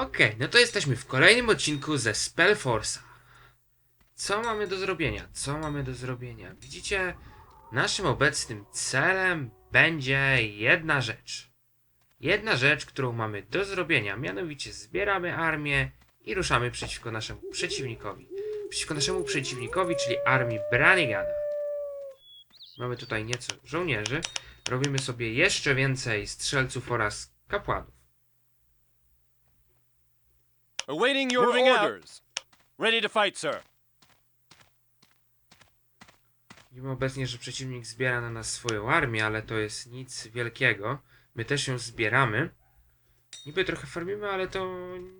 Okej, no to jesteśmy w kolejnym odcinku ze Spellforce'a. Co mamy do zrobienia? Co mamy do zrobienia? Widzicie, naszym obecnym celem będzie jedna rzecz. Jedna rzecz, którą mamy do zrobienia, mianowicie zbieramy armię i ruszamy przeciwko naszemu przeciwnikowi. Przeciwko naszemu przeciwnikowi, czyli armii Branigana. Mamy tutaj nieco żołnierzy. Robimy sobie jeszcze więcej strzelców oraz kapłanów. Awaiting your Moving out. orders. Ready to fight, sir. Widzimy obecnie, że przeciwnik zbiera na nas swoją armię, ale to jest nic wielkiego. My też ją zbieramy. Niby trochę farmimy, ale to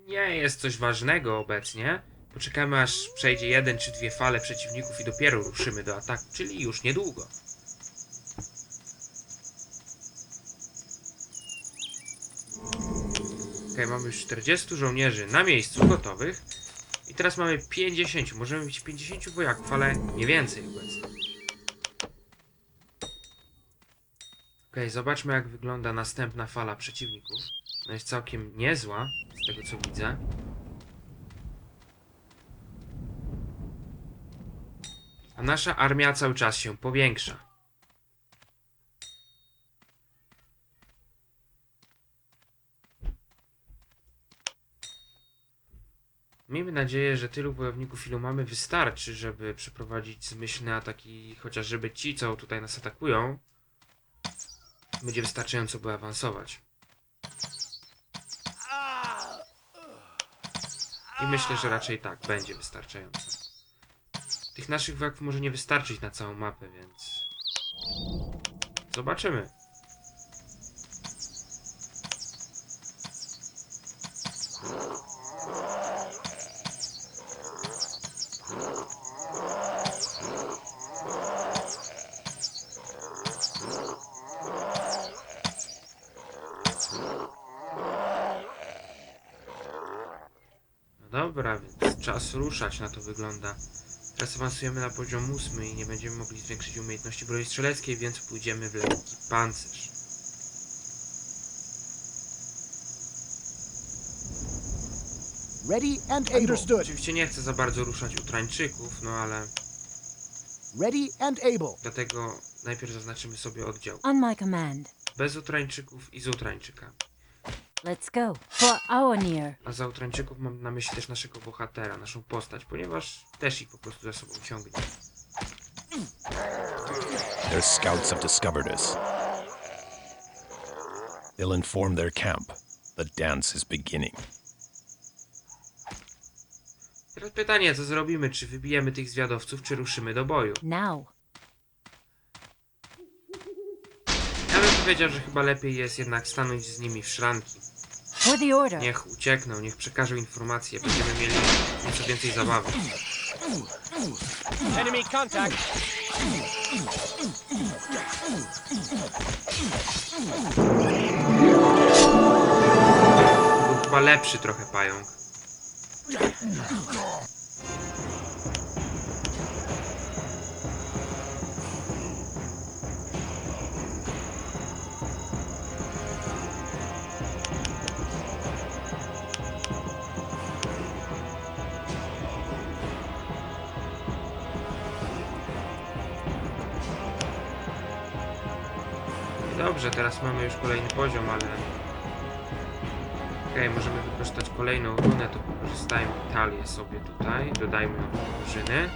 nie jest coś ważnego obecnie. Poczekamy aż przejdzie jeden czy dwie fale przeciwników i dopiero ruszymy do ataku, czyli już niedługo. Mamy już 40 żołnierzy na miejscu gotowych. I teraz mamy 50. Możemy mieć 50 wojaków, ale nie więcej obecnie. Okej, zobaczmy jak wygląda następna fala przeciwników. No jest całkiem niezła, z tego co widzę. A nasza armia cały czas się powiększa. Miejmy nadzieję, że tylu wojowników, ilu mamy, wystarczy, żeby przeprowadzić zmyślne ataki, chociaż żeby ci, co tutaj nas atakują, będzie wystarczająco, by awansować. I myślę, że raczej tak, będzie wystarczająco. Tych naszych wojaków może nie wystarczyć na całą mapę, więc... Zobaczymy. No dobra, więc czas ruszać, na to wygląda. Teraz awansujemy na poziom ósmy i nie będziemy mogli zwiększyć umiejętności broni strzeleckiej, więc pójdziemy w lekki pancerz. Ready and able. Understood. Oczywiście nie chcę za bardzo ruszać Utrańczyków, no ale Ready and able. dlatego najpierw zaznaczymy sobie oddział. On my command. Bez Utrańczyków i z Utrańczykami. Let's go. For Aonir. A za Utrańczyków mam na myśli też naszego bohatera, naszą postać, ponieważ też ich po prostu za sobą ciągnie. Their scouts have discovered us. They'll inform their camp. The dance is beginning. Teraz pytanie, co zrobimy? Czy wybijemy tych zwiadowców, czy ruszymy do boju? Now. Ja bym powiedział, że chyba lepiej jest jednak stanąć z nimi w szranki. Niech uciekną, niech przekażą informacje, będziemy mieli nieco więcej zabawy. Enemy contact. Był chyba lepszy trochę pająk. Dobrze, teraz mamy już kolejny poziom, ale... Okej, możemy wykorzystać kolejną runę, to wykorzystajmy talię sobie tutaj, dodajmy ją do drużyny.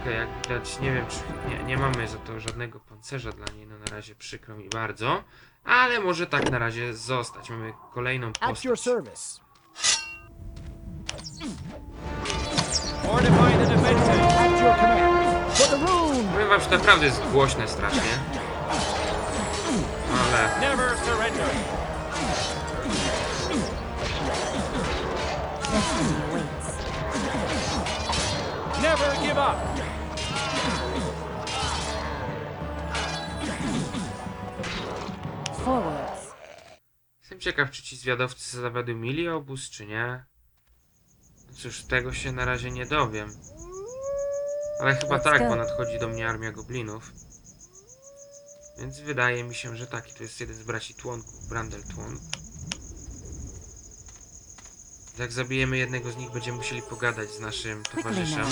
Okej, jak widać, nie wiem czy... Nie, nie mamy za to żadnego pancerza dla niej, no na razie przykro mi bardzo. Ale może tak na razie zostać. Mamy kolejną At your postać. service. Fortify the defenses. At your command. For the rune. Powiem wam, że to naprawdę jest głośne strasznie. Ale... Never give up. Forwards. Jestem ciekaw, czy ci zwiadowcy zawiadomili obóz, czy nie. No Cóż, tego się na razie nie dowiem. Ale chyba Let's tak, go. bo nadchodzi do mnie armia goblinów. Więc wydaje mi się, że taki to jest jeden z braci członków, Brandel Tłon. Jak zabijemy jednego z nich, będziemy musieli pogadać z naszym towarzyszem,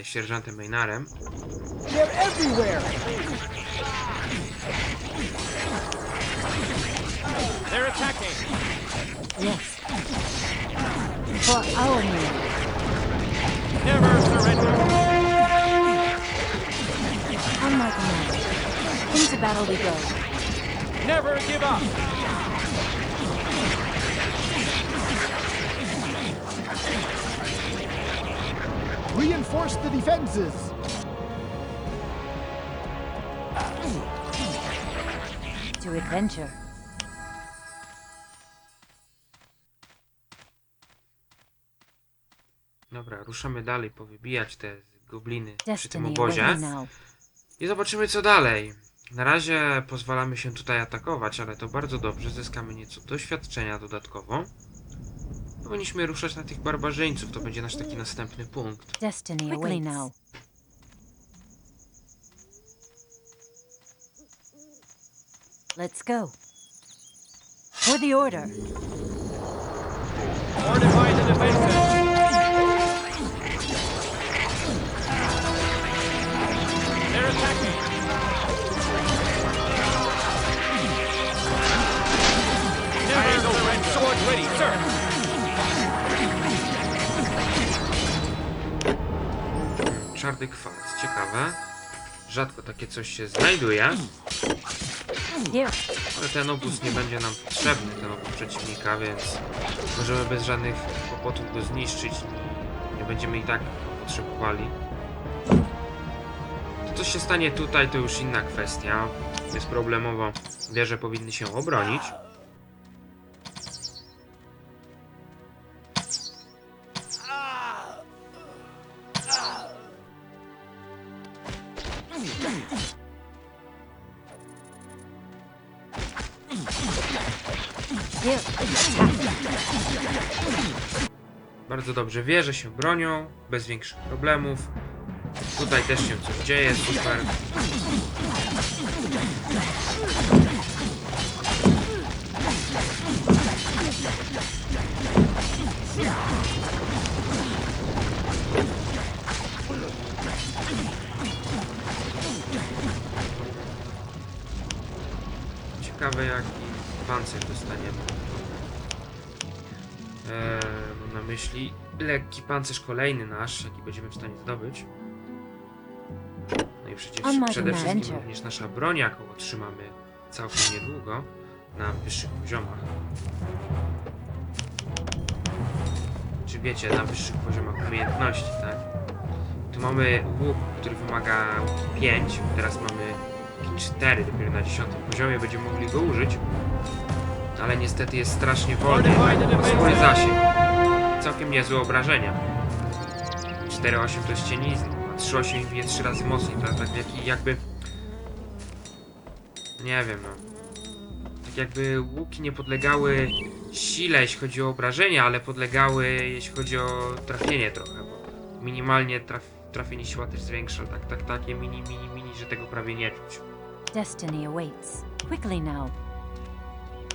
e, sierżantem Maynarem. They're everywhere. They're attacking. Yes. For Aonir. Never surrender. On my command. Into battle we go. Never give up. Reinforce the defenses. To adventure. Dobra, ruszamy dalej, powybijać te gobliny przy tym Destiny obozie. I zobaczymy co dalej. Na razie pozwalamy się tutaj atakować, ale to bardzo dobrze. Zyskamy nieco doświadczenia dodatkowo. Powinniśmy ruszać na tych barbarzyńców, to będzie nasz taki następny punkt. Destiny away now. Let's go. For the order. Fortify the defenses. Czarny kwarc, ciekawe. Rzadko takie coś się znajduje, ale ten obóz nie będzie nam potrzebny, ten obóz przeciwnika, więc możemy bez żadnych kłopotów go zniszczyć. Nie będziemy i tak go potrzebowali. To co się stanie tutaj, to już inna kwestia. Bezproblemowo wieże powinny się obronić. Bardzo dobrze, wieże się bronią, bez większych problemów. Tutaj też się coś dzieje, super. Ciekawe jaki pancerz dostaniemy. Eee, myśli lekki pancerz kolejny nasz, jaki będziemy w stanie zdobyć. No i przecież przede wszystkim również nasza broń, jaką otrzymamy całkiem niedługo na wyższych poziomach. Czy wiecie, na wyższych poziomach umiejętności, tak? Tu mamy łuk, który wymaga łuki 5, teraz mamy łuki 4, dopiero na 10 poziomie będziemy mogli go użyć. Ale niestety jest strasznie wolny, ma spory zasięg. Całkiem niezłe obrażenia. 4,8 to jest cienizny, a 3,8 bije 3 razy mocniej, tak, tak jak, jakby... Nie wiem no. Tak jakby łuki nie podlegały sile, jeśli chodzi o obrażenia, ale podlegały, jeśli chodzi o trafienie trochę, bo minimalnie traf, trafienie siła też zwiększa, tak, tak, takie mini, mini, mini, że tego prawie nie czuć. Destiny awaits. Quickly now.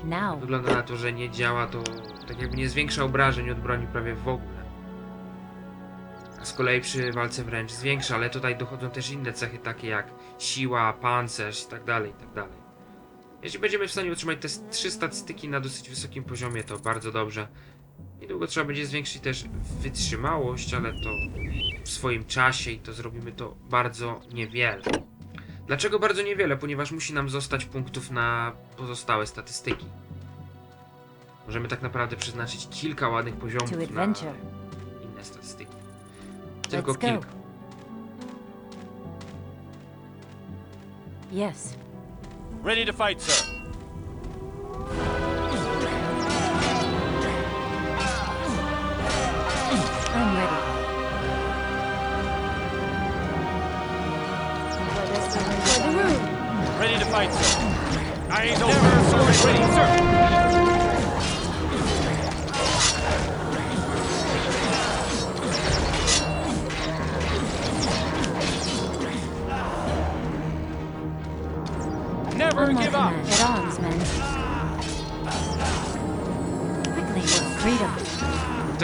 Now. Wygląda na to, że nie działa to, tak jakby nie zwiększa obrażeń od broni prawie w ogóle. A z kolei przy walce wręcz zwiększa, ale tutaj dochodzą też inne cechy takie jak siła, pancerz i tak dalej, i tak dalej. Jeśli będziemy w stanie utrzymać te s- trzy statystyki na dosyć wysokim poziomie, to bardzo dobrze. Niedługo trzeba będzie zwiększyć też wytrzymałość, ale to w swoim czasie i to zrobimy to bardzo niewiele. Dlaczego bardzo niewiele? Ponieważ musi nam zostać punktów na pozostałe statystyki. Możemy tak naprawdę przeznaczyć kilka ładnych poziomów To na adventure. inne statystyki. Tylko Let's go. kilka. Yes. Ready to fight, sir.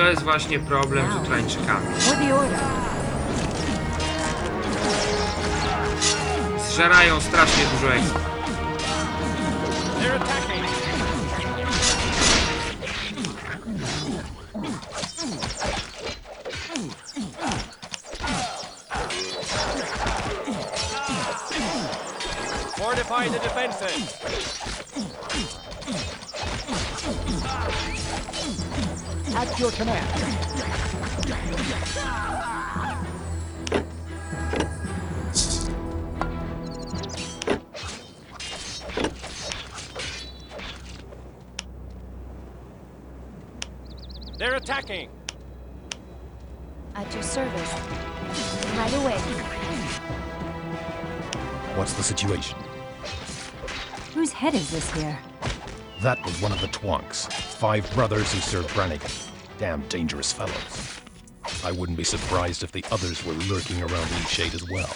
To jest właśnie problem z Ukraińczykami. Zżerają strasznie dużo ekspa. Fortify the defenses. At your command. They're attacking. At your service. Right away. What's the situation? Whose head is this here? That was one of the Twonks. Five brothers who served Brannigan. Damn dangerous fellows. I wouldn't be surprised if the others were lurking around in Shade as well.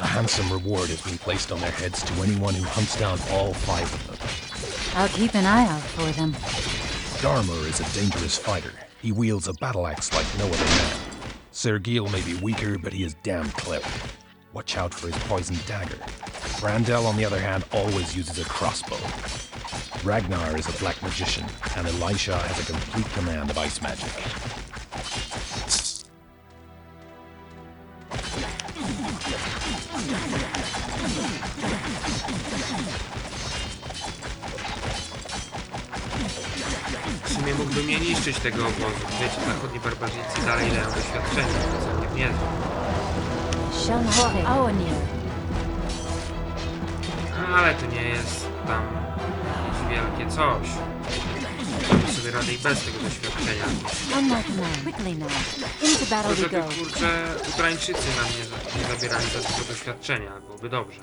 A handsome reward has been placed on their heads to anyone who hunts down all five of them. I'll keep an eye out for them. Darmer is a dangerous fighter. He wields a battle axe like no other man. Sergil may be weaker, but he is damn clever. Watch out for his poisoned dagger. Brandel, on the other hand, always uses a crossbow. Ragnar is a black magician, and Elisha has a complete command of ice magic. W sumie mógłbym nie niszczyć tego obozu. Wiecie, zachodni barbarzyńcy dalej dają doświadczenie. Niezłe. Shalom Aonir. Ale to nie jest tam coś. Damy sobie radę i bez tego doświadczenia. On my command. Quickly now. Into battle Tylko we żeby, go. kurczę, Ukraińczycy nam nie, za- nie zabierali za dużo doświadczenia. Byłoby dobrze.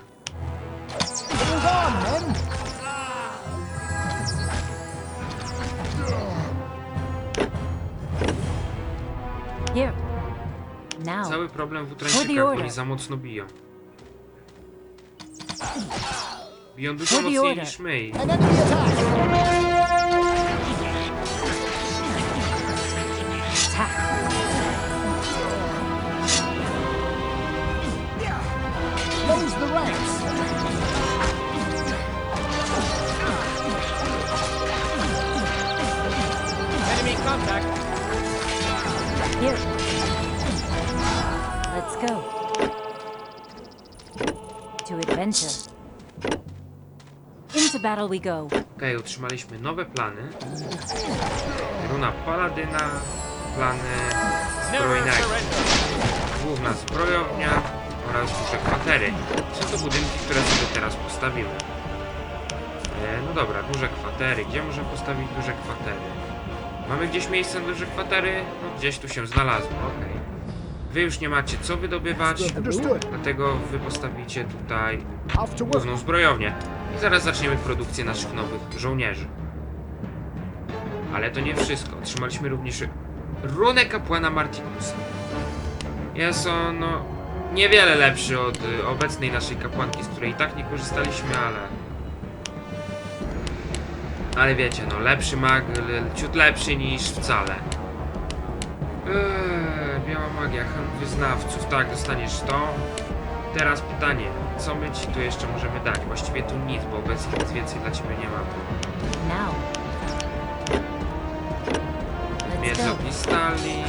Here. Now. Cały problem w Ukraińczykach, bo oni za mocno biją. Biją dużo For the mocniej Go. Okej, otrzymaliśmy nowe plany. Runa Paladyna, plany zbrojnego. Główna zbrojownia oraz duże kwatery. Są to budynki, które sobie teraz postawimy. E, no dobra, duże kwatery. Gdzie można postawić duże kwatery? Mamy gdzieś miejsce na duże kwatery? No gdzieś tu się znalazło, okej. Wy już nie macie co wydobywać, dlatego wy postawicie tutaj to główną zbrojownię. I zaraz zaczniemy produkcję naszych nowych żołnierzy. Ale to nie wszystko. Otrzymaliśmy również runę kapłana Martinusa. Jest on no, niewiele lepszy od y, obecnej naszej kapłanki, z której i tak nie korzystaliśmy, ale... Ale wiecie, no lepszy mag, ciut lepszy niż wcale. Eee, biała magia, hand wyznawców, tak, dostaniesz to. Teraz pytanie, co my ci tu jeszcze możemy dać? Właściwie tu nic, bo obecnie nic więcej dla ciebie nie. Now. Miecz Let's go. ogni stali,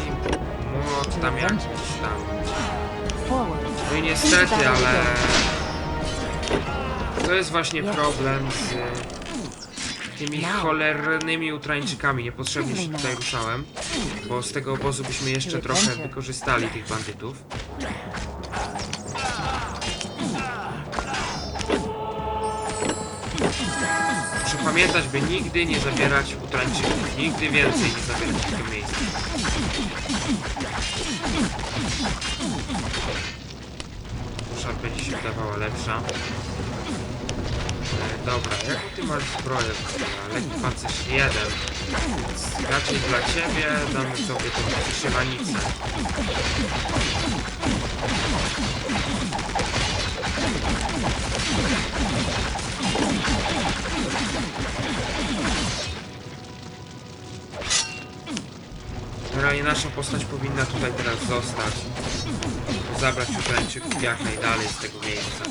młot tam jakiś tam. No i niestety, ale... To jest właśnie problem z tymi cholernymi Ukraińczykami. Niepotrzebnie się tutaj ruszałem, bo z tego obozu byśmy jeszcze trochę wykorzystali tych bandytów. Pamiętać, by nigdy nie zabierać Ukraińczyków. Nigdy więcej nie zabierać tego miejsca. Dusza będzie się wydawała lepsza. E, dobra, jaką ty masz zbroję? Lekki pancerz 1. Więc raczej dla ciebie damy sobie tą przyszywanicę. Generalnie nasza postać powinna tutaj teraz zostać. Zabrać Ugandczyków jak najdalej z tego miejsca.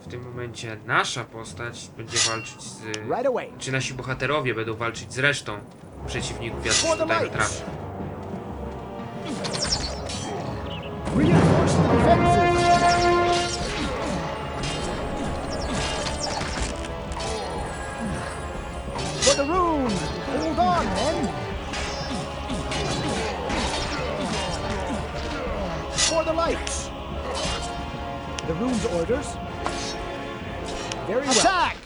W tym momencie nasza postać będzie walczyć z... Czy nasi bohaterowie będą walczyć z resztą przeciwników, the tutaj natrafią. Reinforce the defenses. On, men! For the lights! The rune's orders? Very well. Attack!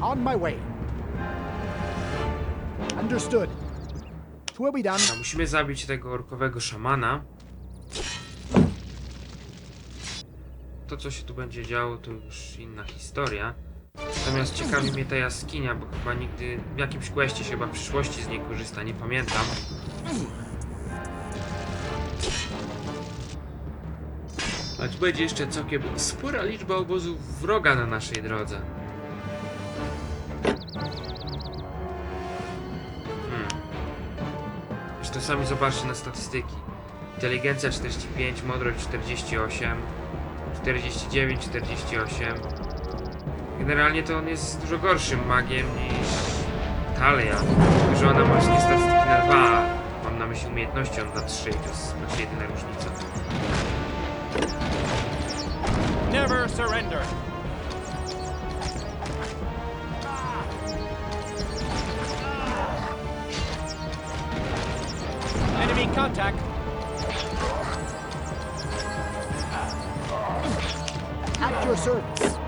On my way. Understood. Twill be done. A musimy zabić tego orkowego szamana. To, co się tu będzie działo, to już inna historia. Natomiast ciekawi mnie ta jaskinia, bo chyba nigdy w jakimś questie się chyba w przyszłości z niej korzysta, nie pamiętam. Tu będzie jeszcze całkiem spora liczba obozów wroga na naszej drodze. Hmm. Zresztą sami zobaczcie na statystyki. Inteligencja 45, mądrość 48, 49, 48. Generalnie to on jest dużo gorszym magiem niż Talia. Że ona ma właśnie statystyki na 2. Mam na myśli umiejętności, on na 3 to jest znaczy jedyna różnica. Never surrender. Enemy contact. At your service.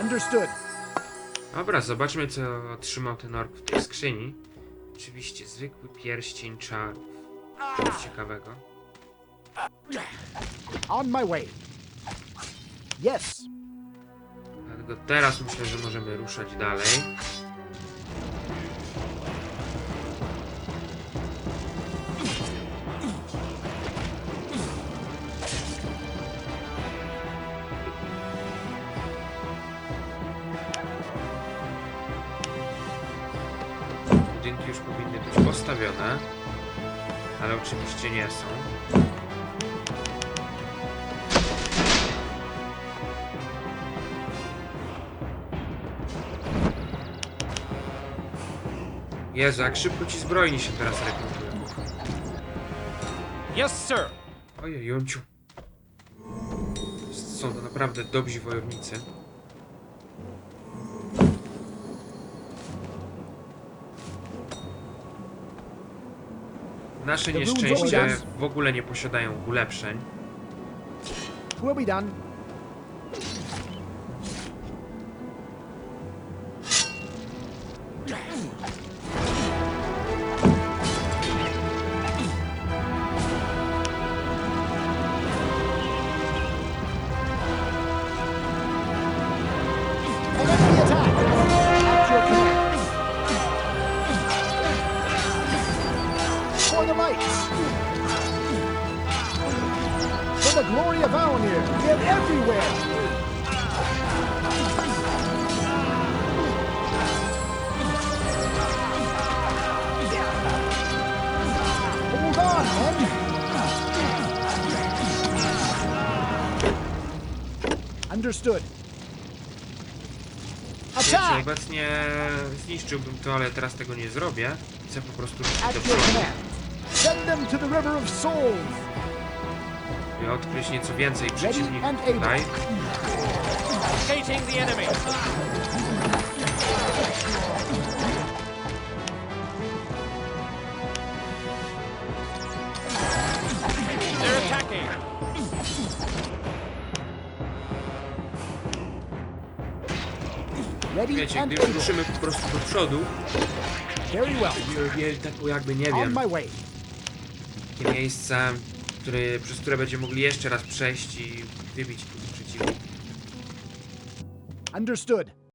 Understood. Dobra, zobaczmy co otrzymał ten ork w tej skrzyni. Oczywiście zwykły pierścień czarów. Nic ciekawego. On my way. Yes. Dlatego teraz myślę, że możemy ruszać dalej. Nie są. Jezu, jak szybko ci zbrojni się teraz rekrutują. Yes, sir. Ojej, Jonciu. Są to naprawdę dobrzy wojownicy. Nasze nieszczęście w ogóle nie posiadają ulepszeń. Twill be done. Obecnie zniszczyłbym to, ale teraz tego nie zrobię. Chcę po prostu ruszyć do przodu. Send them to the River of Souls! i odkryć nieco więcej przeciwników tutaj. Engaging the enemy. They're attacking. Wiecie, gdy już ruszymy po prostu do przodu, Very well. będziemy mieli taką jakby, nie On wiem, my way. takie miejsce, które, przez które będziemy mogli jeszcze raz przejść i wybić tych przeciwników. Understood.